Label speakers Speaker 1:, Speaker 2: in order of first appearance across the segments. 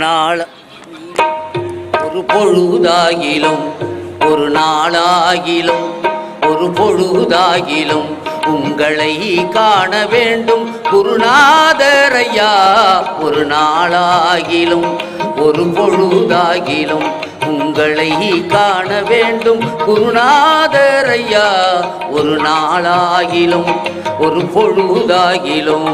Speaker 1: நாள். ஒரு பொழுதாகிலும் ஒரு நாளாகிலும் ஒரு பொழுதாகிலும் உங்களை காண வேண்டும். குருநாதரையா ஒரு நாளாகிலும் ஒரு பொழுதாகிலும் உங்களை காண வேண்டும். குருநாதரையா ஒரு நாளாகிலும் ஒரு பொழுதாகிலும்.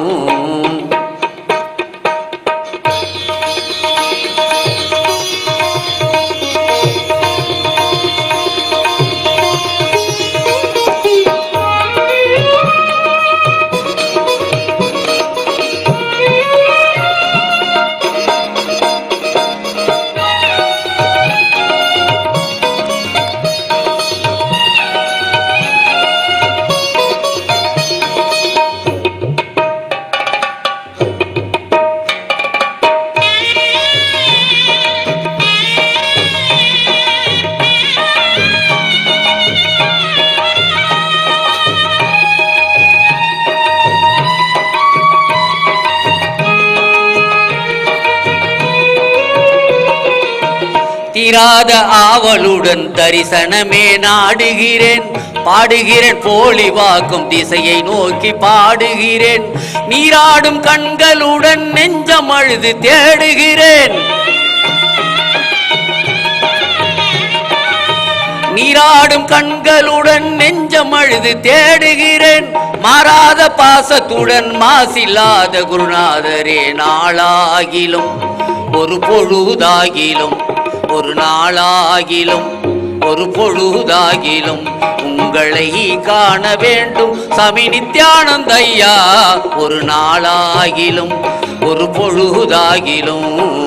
Speaker 1: தீராத ஆவலுடன் தரிசனமே நாடுகிறேன். பாடுகிறேன் போலி வாக்கும் திசையை நோக்கி பாடுகிறேன். நீராடும் கண்களுடன் நெஞ்சம் அழுது தேடுகிறேன். நீராடும் கண்களுடன் நெஞ்சம் அழுது தேடுகிறேன். மாறாத பாசத்துடன் மாசில்லாத குருநாதரே நாளாகிலும் ஒரு பொழுதாகிலும் ஒரு நாளாகிலும் ஒரு பொழுதாகிலும் உங்களை காண வேண்டும். சமி நித்யானந்த ஐயா ஒரு நாளாகிலும் ஒரு பொழுதாகிலும்.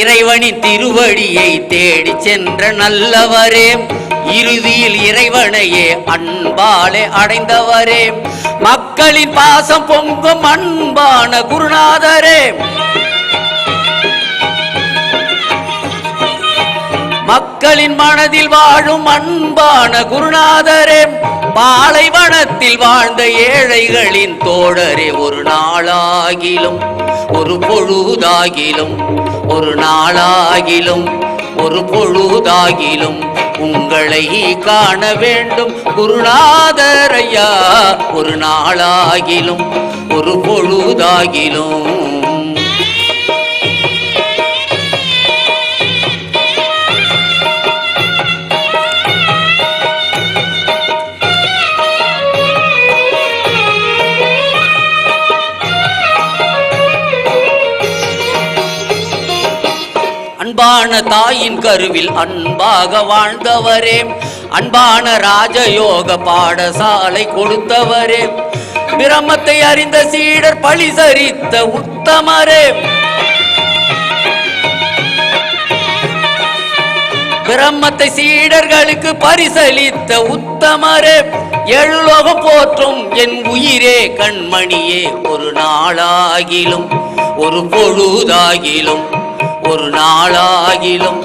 Speaker 1: இறைவனின் திருவடியை தேடி சென்ற நல்லவரே. இறுதியில் இறைவனையே அன்பாலே அடைந்தவரே. மக்களின் பாசம் பொங்கும் அன்பான குருநாதரே. மக்களின் மனதில் வாழும் அன்பான குருநாதரே. பாலைவனத்தில் வாழ்ந்த ஏழைகளின் தோழரே ஒரு நாளாகிலும் ஒரு பொழுதாகிலும் ஒரு நாளாகிலும் ஒரு பொழுதாகிலும் உங்களை காண வேண்டும். குருநாதரையா ஒரு நாளாகிலும் ஒரு பொழுதாகிலும். அன்பான தாயின் கருவில் அன்பாக வாழ்ந்தவரே. அன்பான ராஜயோக பாடசாலை கொடுத்தவரே. பிரமத்தை அறிந்த சீடர் பழி சரித்த உத்தமரே. பிரம்மத்தை சீடர்களுக்கு பரிசளித்த உத்தமரே. எழுலோகம் போற்றும் என் உயிரே கண்மணியே ஒரு நாளாகிலும் ஒரு பொழுதாகிலும். ஒரு நாளாகிலும்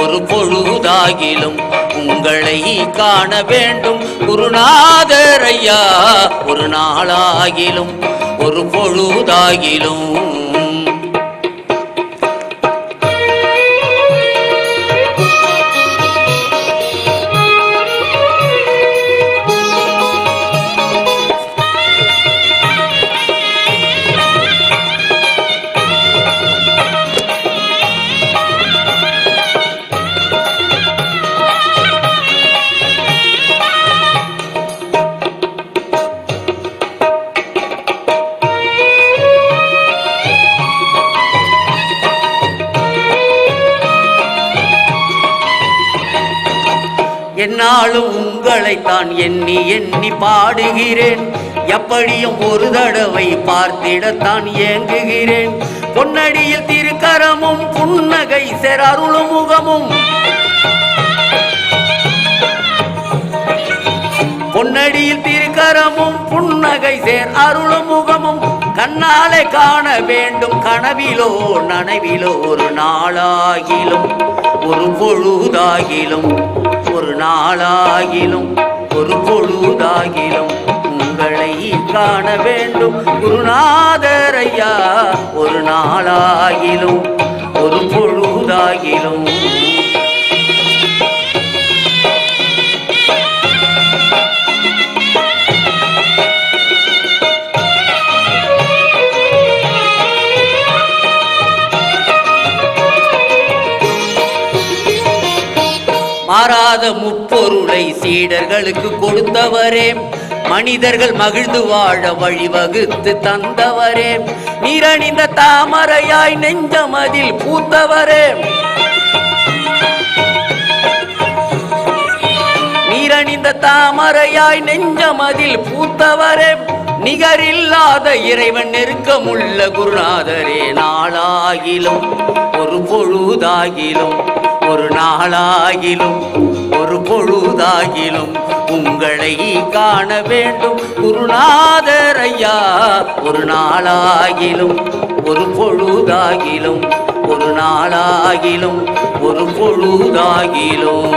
Speaker 1: ஒரு பொழுதாகிலும் உங்களை காண வேண்டும். குருநாதரையா ஒரு நாளாகிலும் ஒரு பொழுதாகிலும். என்னாலும் உங்களைத்தான் எண்ணி எண்ணி பாடுகிறேன். எப்படியும் ஒரு தடவை பார்த்திடத்தான் ஏங்குகிறேன் பொன்னடியில் திருக்கரமும் புன்னகை செர் முகமும். பொன்னடியில் திருக்கரமும் புன்னகை சேர் அருளும் முகமும். கண்ணாலே காண வேண்டும் கனவிலோ நனவிலோ ஒரு நாளாகிலும் ஒரு பொழுதாகிலும். ஒரு நாளாகிலும் ஒரு பொழுதாகிலும் உங்களை காண வேண்டும். குருநாதரையா ஒரு நாளாகிலும் ஒரு பொழுதாகிலும் மாறாத முப்பொருளை சீடர்களுக்கு கொடுத்தவரே. மனிதர்கள் மகிழ்ந்து வாழ வழிவகுத்து தந்தவரே. நீரணிந்த தாமரையாய் நெஞ்சமதில் பூத்தவரே. நீரணிந்த தாமரையாய் நெஞ்சமதில் பூத்தவரே. நிகரில்லாத இறைவன் நெருக்கமுள்ள குருநாதரே நாளாகிலும் ஒரு பொழுதாகிலும் ஒரு நாளாகிலும் ஒரு பொழுதாகிலும் உங்களை காண வேண்டும். குருநாதரையா ஒரு நாளாகிலும் ஒரு பொழுதாகிலும் ஒரு நாளாகிலும் ஒரு பொழுதாகிலும்.